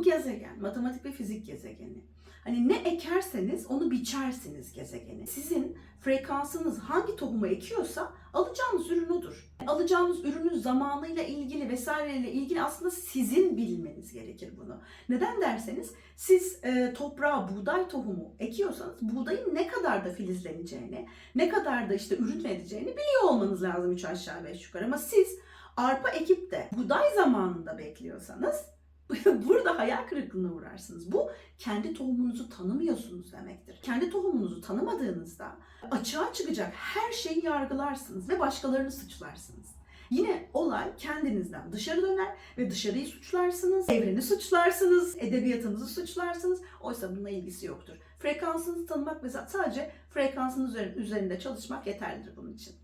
Bu gezegen matematik ve fizik gezegeni. Hani ne ekerseniz onu biçersiniz gezegeni. Sizin frekansınız hangi tohumu ekiyorsa alacağınız ürün odur. Alacağınız ürünün zamanıyla ilgili vesaireyle ilgili aslında sizin bilmeniz gerekir bunu. Neden derseniz siz e, toprağa buğday tohumu ekiyorsanız buğdayın ne kadar da filizleneceğini, ne kadar da işte ürün vereceğini biliyor olmanız lazım 3 aşağı 5 yukarı. Ama siz arpa ekip de buğday zamanında bekliyorsanız burada hayal kırıklığına uğrarsınız. Bu kendi tohumunuzu tanımıyorsunuz demektir. Kendi tohumunuzu tanımadığınızda açığa çıkacak her şeyi yargılarsınız ve başkalarını suçlarsınız. Yine olay kendinizden dışarı döner ve dışarıyı suçlarsınız, evreni suçlarsınız, edebiyatınızı suçlarsınız. Oysa bununla ilgisi yoktur. Frekansınızı tanımak ve sadece frekansınız üzerinde çalışmak yeterlidir bunun için.